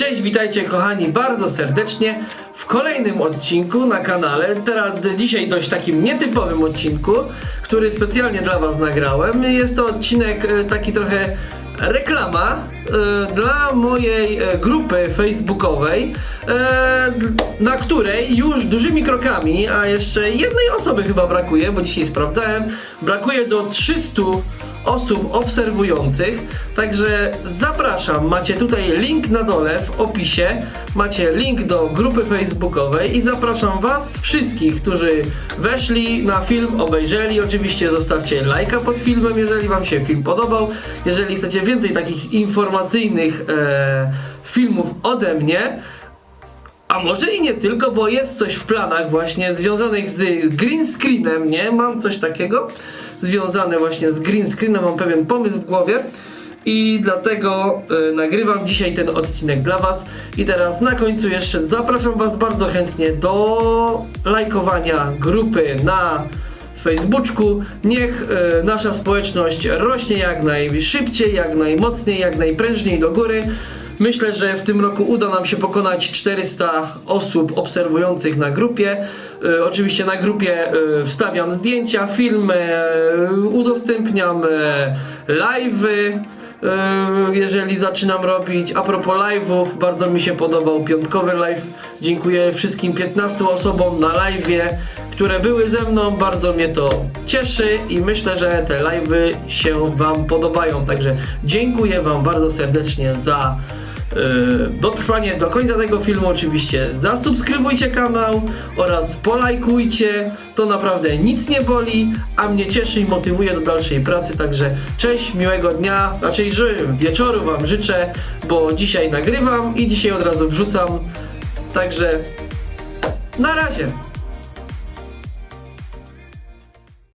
Cześć, witajcie kochani bardzo serdecznie w kolejnym odcinku na kanale. Teraz dzisiaj dość takim nietypowym odcinku, który specjalnie dla was nagrałem. Jest to odcinek e, taki trochę reklama e, dla mojej e, grupy facebookowej, na której już dużymi krokami, a jeszcze jednej osoby chyba brakuje, bo dzisiaj sprawdzałem, brakuje do 300 osób obserwujących. Także zapraszam, macie tutaj link na dole w opisie, macie link do grupy facebookowej i zapraszam was wszystkich, którzy weszli na film, obejrzeli. Oczywiście zostawcie lajka pod filmem, jeżeli wam się film podobał. Jeżeli chcecie więcej takich informacyjnych e, filmów ode mnie, a może i nie tylko, bo jest coś w planach właśnie związanych z green screenem, nie? Mam coś takiego związane właśnie z green screenem, mam pewien pomysł w głowie i dlatego y, nagrywam dzisiaj ten odcinek dla Was. I teraz na końcu jeszcze zapraszam Was bardzo chętnie do lajkowania grupy na Facebooku. Niech y, nasza społeczność rośnie jak najszybciej, jak najmocniej, jak najprężniej do góry. Myślę, że w tym roku uda nam się pokonać 400 osób obserwujących na grupie. Y, oczywiście na grupie y, wstawiam zdjęcia, filmy, y, udostępniam live'y. Jeżeli zaczynam robić, a propos live'ów, bardzo mi się podobał piątkowy live. Dziękuję wszystkim 15 osobom na live'ie, które były ze mną. Bardzo mnie to cieszy i myślę, że te live'y się Wam podobają. Także dziękuję Wam bardzo serdecznie za dotrwanie do końca tego filmu oczywiście zasubskrybujcie kanał oraz polajkujcie. To naprawdę nic nie boli a mnie cieszy i motywuje do dalszej pracy także cześć, miłego dnia raczej że wieczoru wam życzę bo dzisiaj nagrywam i dzisiaj od razu wrzucam. Także na razie